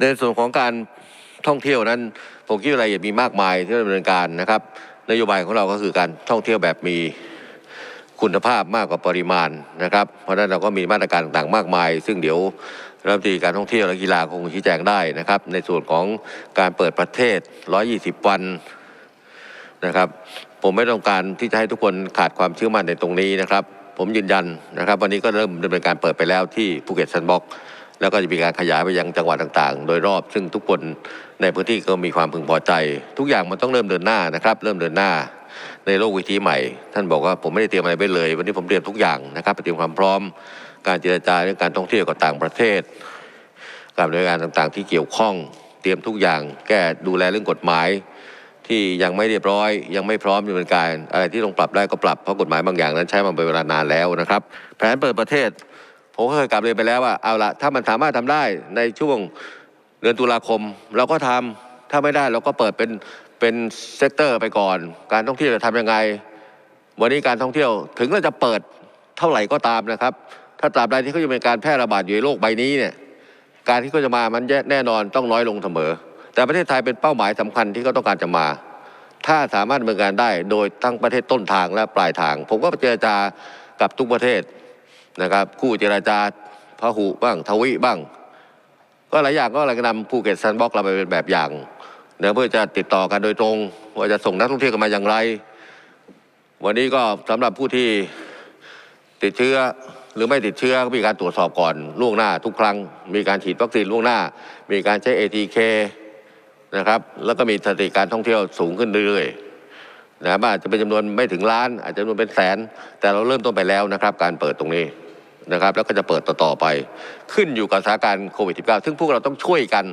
ในส่วนของการท่องเที่ยวนั้นผมคิดว่าอะไรายละมีมากมายที่ดำเนินการนะครับ นโยบายของเราก็คือการท่องเที่ยวแบบมีคุณภาพมากกว่าปริมาณนะครับ เพราะฉะนั้นเราก็มีมาตรการต่างๆมากมาย ซึ่งเดี๋ยวรัฐมนตรีการท่องเที่ยวและกีฬาคงชี้แจงได้นะครับ ในส่วนของการเปิดประเทศ 120 วันนะครับ ผมไม่ต้องการที่จะให้ทุกคนขาดความเชื่อมั่นในตรงนี้นะครับ ผมยืนยันนะครับ วันนี้ก็เริ่มดำเนินการเปิดไปแล้วที่ภูเก็ตซันบ็อก แล้วก็จะมีการขยายไปยังจังหวัดต่างๆ โดยรอบซึ่งทุกคนในพื้นที่ก็มีความพึงพอใจ ทุกอย่างมันต้องเริ่มเดินหน้านะครับ เริ่มเดินหน้าในโลกวิถีใหม่ ท่านบอกว่าผมไม่ได้เตรียมอะไรไว้เลย วันนี้ผมเตรียมทุกอย่างนะครับเตรียมความพร้อม การเจรจาเรื่องการท่องเที่ยวกับต่างประเทศการดำเนินงานต่างๆ ที่เกี่ยวข้อง เตรียมทุกอย่าง แก้ดูแลเรื่องกฎหมาย ที่ยังไม่เรียบร้อย ยังไม่พร้อมดำเนินการอะไรที่ต้องปรับได้ก็ปรับเพราะกฎหมายบางอย่างนั้นใช้มาเป็นเวลานานแล้วนะครับ แผนเปิดประเทศ ผมก็เคยกลับเรียนไปแล้วว่าเอาละถ้ามันสามารถทำได้ในช่วงเดือนตุลาคม เราก็ทำถ้าไม่ได้เราก็เปิดเป็นเป็นเซกเตอร์ไปก่อน การท่องเที่ยวจะทำยังไง วันนี้การท่องเที่ยวถึงเราจะเปิดเท่าไหร่ก็ตามนะครับ ถ้าตราบใดที่เขายังเป็นการแพร่ระบาดอยู่ในโลกใบนี้เนี่ยการที่เขาจะมามันแน่นอนต้องน้อยลงเสมอ แต่ประเทศไทยเป็นเป้าหมายสำคัญที่เขาต้องการจะมา ถ้าสามารถดำเนินการได้โดยทั้งประเทศต้นทางและปลายทาง ผมก็เจรจากับทุกประเทศ นะครับคู่เจราจาพหุบ้างทวิบ้าง ก็หลายอย่างก็เราจะนำภูเก็ตซันบ็อกเราไปเป็นแบบอย่างเนื่อเพื่อจะติดต่อกันโดยตรง ว่าจะส่งนักท่องเที่ยวกันมาอย่างไร วันนี้ก็สำหรับผู้ที่ติดเชื้อหรือไม่ติดเชื้อก็มีการตรวจสอบก่อนล่วงหน้าทุกครั้ง มีการฉีดวัคซีนล่วงหน้า มีการใช้ ATK นะครับแล้วก็มีสถิติการท่องเที่ยวสูงขึ้นเรื่อยๆนะครับอาจจะเป็นจำนวนไม่ถึงล้าน อาจจะจำนวนเป็นแสน แต่เราเริ่มต้นไปแล้วนะครับ การเปิดตรงนี้ นะครับแล้วก็จะเปิดต่อไป ขึ้นอยู่กับสถานการณ์โควิด -19 ซึ่งพวกเราต้องช่วยกัน